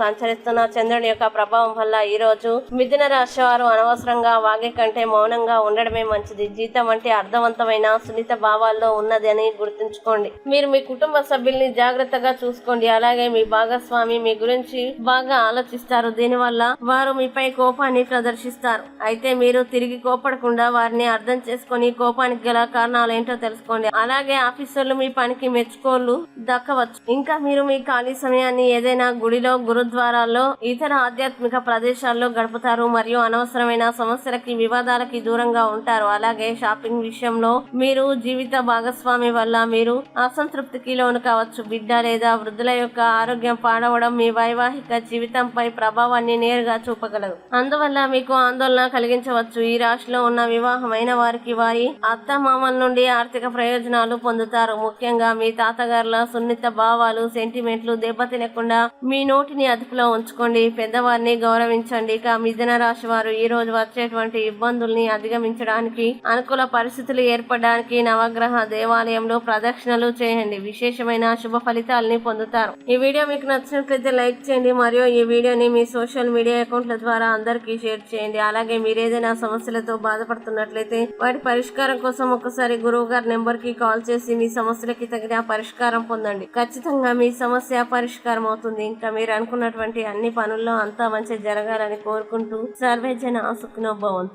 సంచరిస్తున్న చంద్రుని యొక్క ప్రభావం వల్ల ఈ రోజు మిథున రాశి వారు అనవసరంగా వాగే కంటే మౌనంగా ఉండడమే మంచిది. జీతం అంటే అర్థవంతమైన సున్నిత భావాల్లో ఉన్నది అని గుర్తుంచుకోండి. మీరు మీ కుటుంబ సభ్యుల్ని జాగ్రత్తగా చూసుకోండి. అలాగే మీ భాగస్వామి మీ గురించి బాగా ఆలోచిస్తారు. దీనివల్ల వారు మీపై కోపాన్ని ప్రదర్శిస్తారు. అయితే మీరు తిరిగి కోపడకుండా వారిని అర్థం చేసుకొని కోపానికి గల కారణాలు ఏంటో తెలుసుకోండి. అలాగే ఆఫీసర్లు మీ పనికి మెచ్చుకోళ్ళు దక్కవచ్చు. ఇంకా మీరు మీ ఖాళీ సమయాన్ని ఏదైనా గుడిలో గురుద్వారాల్లో ఇతర ఆధ్యాత్మిక ప్రదేశాల్లో గడుపుతారు మరియు అనవసరమైన సమస్యలకి వివాదాలకి దూరంగా ఉంటారు. అలాగే షాపింగ్ విషయంలో మీరు జీవిత భాగస్వామి వల్ల మీరు అసంతృప్తికి లోను కావచ్చు. బిడ్డ లేదా వృద్ధుల యొక్క ఆరోగ్యం పాడవడం మీ వైవాహిక జీవితంపై ప్రభావాన్ని నేరుగా చూపగలదు. అందువల్ల మీకు ఆందోళన కలిగించవచ్చు. ఈ రాశిలో ఉన్న వివాహమైన వారికి వారి అత్త మామల నుండి ఆర్థిక ప్రయోజనాలు పొందుతారు. ముఖ్యంగా మీ తాతగారుల సున్నిత భావాలు సెంటిమెంట్లు దెబ్బతినకుండా మీ నోటిని అదుపులో ఉంచుకోండి. పెద్దవారిని గౌరవించండి. ఇక మిథున రాశి వారు ఈ రోజు వచ్చేటువంటి ఇబ్బందుల్ని అధిగమించడానికి అనుకూల పరిస్థితులు ఏర్పడడానికి నవగ్రహ దేవాలయంలో ప్రదక్షిణలు చేయండి. విశేషమైన శుభ ఫలితాలని పొందుతారు. ఈ వీడియో మీకు నచ్చినట్లయితే లైక్ చేయండి. మరియు ఈ వీడియోని మీ సోషల్ మీడియా అకౌంట్ల ద్వారా అందరికీ షేర్ చేయండి. అలాగే మీరు ఏదైనా సమస్యలతో బాధపడుతున్నట్లయితే వాటి పరిష్కారం కోసం ఒకసారి గురువు గారి నెంబర్కి కాల్ చేసి మీ సమస్యలకి తగిన పరిష్కారం పొందండి. ఖచ్చితంగా మీ సమస్య పరిష్కారం అవుతుంది ఇంకా మీరు అనుకున్న అనుకున్నటువంటి అన్ని పనుల్లో అంతా మంచి జరగాలని కోరుకుంటూ సర్వేజన భవంతు